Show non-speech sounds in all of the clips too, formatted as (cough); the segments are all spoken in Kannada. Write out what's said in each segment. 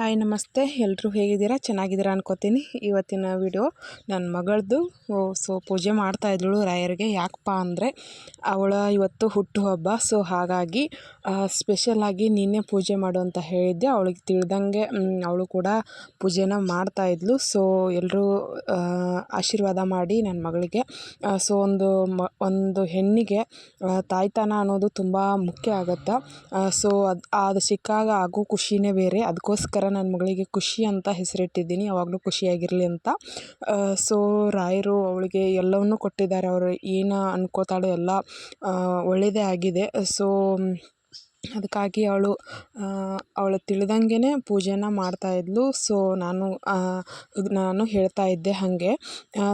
ಹಾಯ್, ನಮಸ್ತೆ. ಎಲ್ಲರೂ ಹೇಗಿದ್ದೀರಾ? ಚೆನ್ನಾಗಿದ್ದೀರಾ ಅನ್ಕೋತೀನಿ. ಇವತ್ತಿನ ವಿಡಿಯೋ ನನ್ನ ಮಗಳದ್ದು ಸೊ, ಪೂಜೆ ಮಾಡ್ತಾಯಿದ್ಳು ರಾಯರಿಗೆ. ಯಾಕಪ್ಪ ಅಂದರೆ ಅವಳ ಇವತ್ತು ಹುಟ್ಟುಹಬ್ಬ ಸೊ, ಹಾಗಾಗಿ ಸ್ಪೆಷಲಾಗಿ ನಿನ್ನೆ ಪೂಜೆ ಮಾಡು ಅಂತ ಹೇಳಿದ್ದೆ. ಅವಳಿಗೆ ತಿಳಿದಂಗೆ ಅವಳು ಕೂಡ ಪೂಜೆನ ಮಾಡ್ತಾಯಿದ್ಲು ಸೊ ಎಲ್ಲರೂ ಆಶೀರ್ವಾದ ಮಾಡಿ ನನ್ನ ಮಗಳಿಗೆ ಸೊ, ಒಂದು ಒಂದು ಹೆಣ್ಣಿಗೆ ತಾಯ್ತನ ಅನ್ನೋದು ತುಂಬ ಮುಖ್ಯ ಆಗುತ್ತೆ? ಸೊ, ಅದು ಅದು ಸಿಕ್ಕಾಗ ಆಗೋ ಖುಷಿನೇ ಬೇರೆ. ಅದಕ್ಕೋಸ್ಕರ ನನ್ನ ಮಗಳಿಗೆ ಖುಷಿ ಅಂತ ಹೆಸರಿಟ್ಟಿದ್ದೀನಿ, ಯಾವಾಗಲೂ ಖುಷಿಯಾಗಿರಲಿ ಅಂತ. ಸೊ ರಾಯರು ಅವಳಿಗೆ ಎಲ್ಲವನ್ನೂ ಕೊಟ್ಟಿದ್ದಾರೆ, ಅವರು ಏನು ಅನ್ಕೋತಾಳೆ ಎಲ್ಲ ಒಳ್ಳೆಯದೇ ಆಗಿದೆ. ಸೊ ಅದಕ್ಕಾಗಿ ಅವಳು ಅವಳು ತಿಳಿದಂಗೆ ಪೂಜೆನ ಮಾಡ್ತಾಯಿದ್ಲು ಸೊ ನಾನು ನಾನು ಹೇಳ್ತಾ ಇದ್ದೆ ಹಾಗೆ.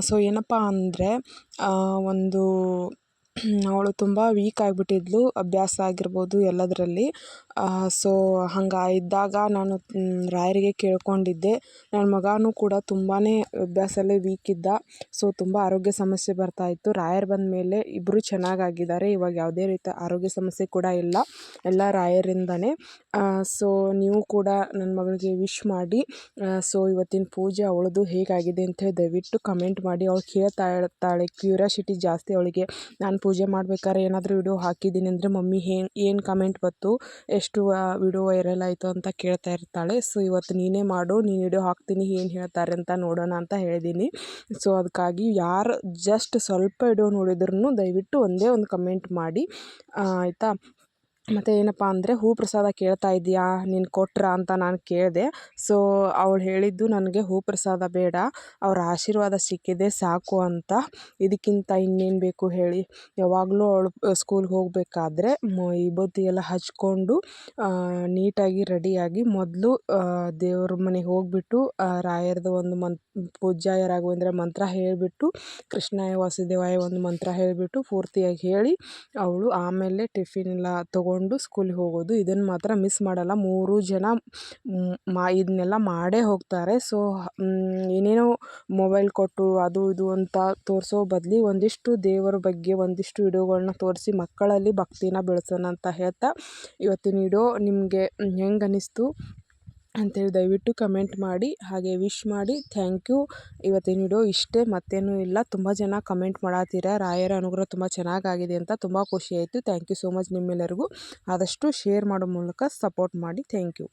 ಸೊ ಏನಪ್ಪ ಅಂದರೆ ಒಂದು (clears throat) ಅವಳು ತುಂಬ ವೀಕ್ ಆಗಿಬಿಟ್ಟಿದ್ಲು, ಅಭ್ಯಾಸ ಆಗಿರ್ಬೋದು ಎಲ್ಲದರಲ್ಲಿ. ಸೊ ಹಂಗೆ ಇದ್ದಾಗ ನಾನು ರಾಯರಿಗೆ ಕೇಳ್ಕೊಂಡಿದ್ದೆ. ನನ್ನ ಮಗನೂ ಕೂಡ ತುಂಬಾ ಅಭ್ಯಾಸಲ್ಲೇ ವೀಕ್ ಇದ್ದ. ಸೊ ತುಂಬ ಆರೋಗ್ಯ ಸಮಸ್ಯೆ ಬರ್ತಾ ಇತ್ತು. ರಾಯರು ಬಂದ ಮೇಲೆ ಇಬ್ಬರು ಚೆನ್ನಾಗಾಗಿದ್ದಾರೆ. ಇವಾಗ ಯಾವುದೇ ರೀತಿ ಆರೋಗ್ಯ ಸಮಸ್ಯೆ ಕೂಡ ಇಲ್ಲ. ಎಲ್ಲ ರಾಯರಿಂದನೇ. ಸೊ ನೀವು ಕೂಡ ನನ್ನ ಮಗಳಿಗೆ ವಿಶ್ ಮಾಡಿ. ಸೊ ಇವತ್ತಿನ ಪೂಜೆ ಅವಳದು ಹೇಗಾಗಿದೆ ಅಂತ ಹೇಳಿ ದಯವಿಟ್ಟು ಕಮೆಂಟ್ ಮಾಡಿ. ಅವಳು ಕೇಳ್ತಾ ಇರ್ತಾಳೆ. ಕ್ಯೂರಿಯಾಸಿಟಿ ಜಾಸ್ತಿ ಅವಳಿಗೆ. ನಾನು ಪೂಜೆ ಮಾಡ್ಬೇಕಾದ್ರೆ ಏನಾದರೂ ವಿಡಿಯೋ ಹಾಕಿದ್ದೀನಿ ಅಂದರೆ ಮಮ್ಮಿ ಏನು ಏನು ಕಮೆಂಟ್ ಬಂತು, ಎಷ್ಟು ವಿಡಿಯೋ ವೈರಲ್ ಆಯಿತು ಅಂತ ಕೇಳ್ತಾ ಇರ್ತಾಳೆ. ಸೊ ಇವತ್ತು ನೀನೇ ಮಾಡು, ನೀನು ವಿಡಿಯೋ ಹಾಕ್ತೀನಿ, ಏನು ಹೇಳ್ತಾರೆ ಅಂತ ನೋಡೋಣ ಅಂತ ಹೇಳಿದ್ದೀನಿ ಸೊ ಅದಕ್ಕಾಗಿ ಯಾರು ಜಸ್ಟ್ ಸ್ವಲ್ಪ ವಿಡಿಯೋ ನೋಡಿದ್ರೂ ದಯವಿಟ್ಟು ಒಂದೇ ಒಂದು ಕಮೆಂಟ್ ಮಾಡಿ. ಆಯಿತಾ? ಮತ್ತು ಏನಪ್ಪ ಅಂದರೆ ಹೂ ಪ್ರಸಾದ ಕೇಳ್ತಾ ಇದ್ದೀಯಾ? ನೀನು ಕೊಟ್ರಾ ಅಂತ ನಾನು ಕೇಳಿದೆ. ಸೊ ಅವಳು ಹೇಳಿದ್ದು ನನಗೆ ಹೂ ಪ್ರಸಾದ ಬೇಡ. ಅವರ ಆಶೀರ್ವಾದ ಸಿಕ್ಕಿದೆ, ಸಾಕು ಅಂತ. ಇದಕ್ಕಿಂತ ಇನ್ನೇನು ಬೇಕು ಹೇಳಿ. ಯಾವಾಗಲೂ ಅವಳು ಸ್ಕೂಲ್ಗೆ ಹೋಗಬೇಕಾದ್ರೆ ವಿಭೂತಿ ಎಲ್ಲ ಹಚ್ಕೊಂಡು ನೀಟಾಗಿ ರೆಡಿಯಾಗಿ ಮೊದಲು ದೇವ್ರ ಮನೆಗೆ ಹೋಗಿಬಿಟ್ಟು ರಾಯರದು ಒಂದು ಮಂತ್, ಪೂಜ್ಯಾಯ ರಾಘವೇಂದ್ರ ಮಂತ್ರ ಹೇಳಿಬಿಟ್ಟು, ಕೃಷ್ಣಾಯ ವಾಸುದೇವಾಯ ಒಂದು ಮಂತ್ರ ಹೇಳಿಬಿಟ್ಟು ಪೂರ್ತಿಯಾಗಿ ಹೇಳಿ, ಅವಳು ಆಮೇಲೆ ಟಿಫಿನ್ ಎಲ್ಲ ತೊಗೊಂಡು ಮಾಡಿಕೊಂಡು ಸ್ಕೂಲಿಗೆ ಹೋಗೋದು. ಇದನ್ನು ಮಾತ್ರ ಮಿಸ್ ಮಾಡಲ್ಲ. ಮೂರು ಜನ ಮಾ ಇದನ್ನೆಲ್ಲ ಮಾಡೇ ಹೋಗ್ತಾರೆ. ಸೊ ಏನೇನೋ ಮೊಬೈಲ್ ಕೊಟ್ಟು ಅದು ಇದು ಅಂತ ತೋರಿಸೋ ಬದಲಿ ಒಂದಿಷ್ಟು ದೇವರ ಬಗ್ಗೆ ಒಂದಿಷ್ಟು ವಿಡಿಯೋಗಳನ್ನ ತೋರಿಸಿ ಮಕ್ಕಳಲ್ಲಿ ಭಕ್ತಿನ ಬೆಳೆಸೋಣ ಅಂತ ಹೇಳ್ತಾ ಇವತ್ತಿನ ವಿಡಿಯೋ ನಿಮಗೆ ಹೆಂಗೆ ಅನ್ನಿಸ್ತು ಅಂತೇಳಿ ದಯವಿಟ್ಟು ಕಮೆಂಟ್ ಮಾಡಿ, ಹಾಗೆ ವಿಶ್ ಮಾಡಿ. ಥ್ಯಾಂಕ್ ಯು ಇವತ್ತಿನ ವಿಡಿಯೋ ಇಷ್ಟೇ, ಮತ್ತೇನೂ ಇಲ್ಲ. ತುಂಬ ಜನ ಕಮೆಂಟ್ ಮಾಡತ್ತೀರ ರಾಯರ ಅನುಗ್ರಹ ತುಂಬ ಚೆನ್ನಾಗಾಗಿದೆ ಅಂತ ತುಂಬ ಖುಷಿ ಆಯಿತು. ಥ್ಯಾಂಕ್ ಯು ಸೋ ಮಚ್ ನಿಮ್ಮೆಲ್ಲರಿಗೂ. ಆದಷ್ಟು ಶೇರ್ ಮಾಡೋ ಮೂಲಕ ಸಪೋರ್ಟ್ ಮಾಡಿ. Thank you